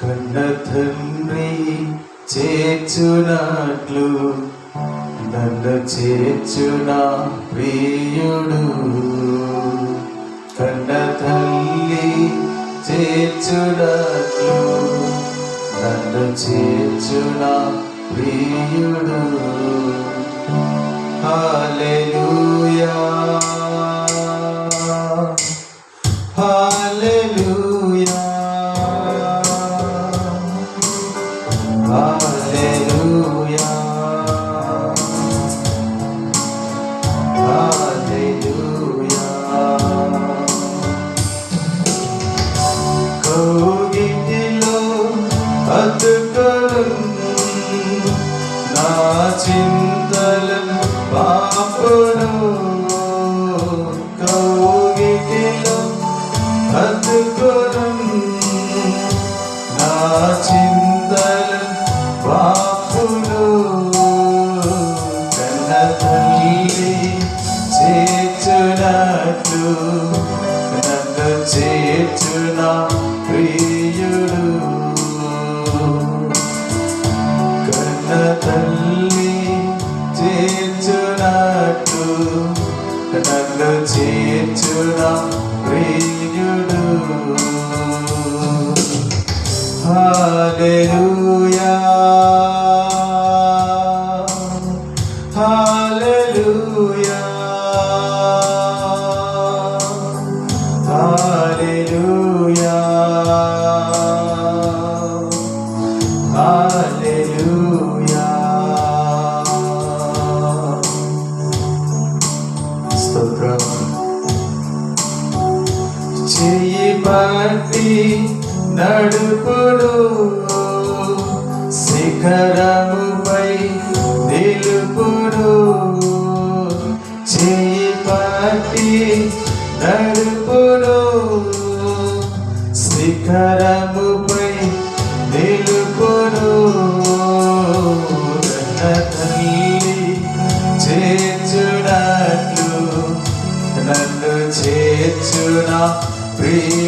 కన్న తండ్రి చేర్చునట్లు నన్ను చేర్చున ప్రియుడు. కన్న తల్లి చేర్చునట్లు నన్ను చేర్చున ప్రియుడు. తల్లి చేర్చునట్లు నన్ను చేర్చున ప్రియుడు. కన్న తల్లి చేర్చునట్లు నన్ను చేర్చున ప్రియుడు. హల్లెలూయా. చెయ్యి నడుపుడు శిఖరముపై నిలుపుడు చెయ్యి పట్టి నడుపుడు శిఖరముపై నిలుపుడు కన్న తల్లి చేర్చునట్లు నన్ను చేర్చున ప్రియుడు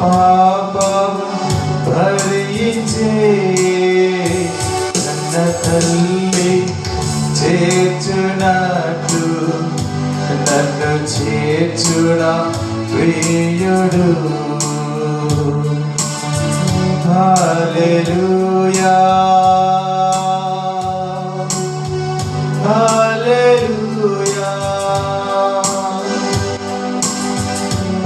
పాపం భరించే నన్న తల్లి చేర్చునట్టు నన్ను చేర్చున ప్రియుడు. హల్లెలూయా.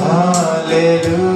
Hallelujah.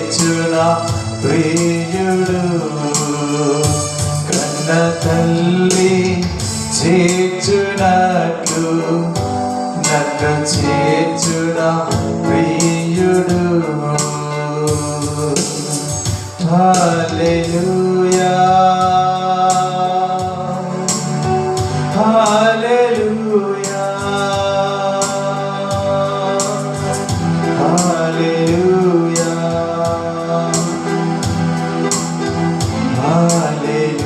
చేర్చున ప్రియుడు కన్న తల్లి చేర్చునట్లు నన్ను చేర్చున ప్రియుడు. హల్లెలూయా హల్లెలూయా హల్లెలూయా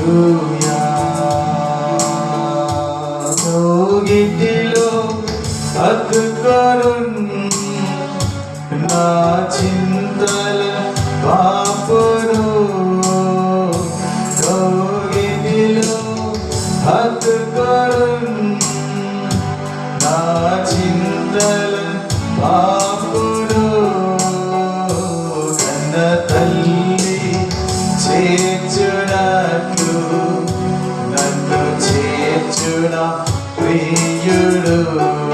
హల్లెలూయా. కౌగిటిలో నా చింతల పాపును. కౌగిలిలో హత్తుకొను నా చింతల పాపును when you love.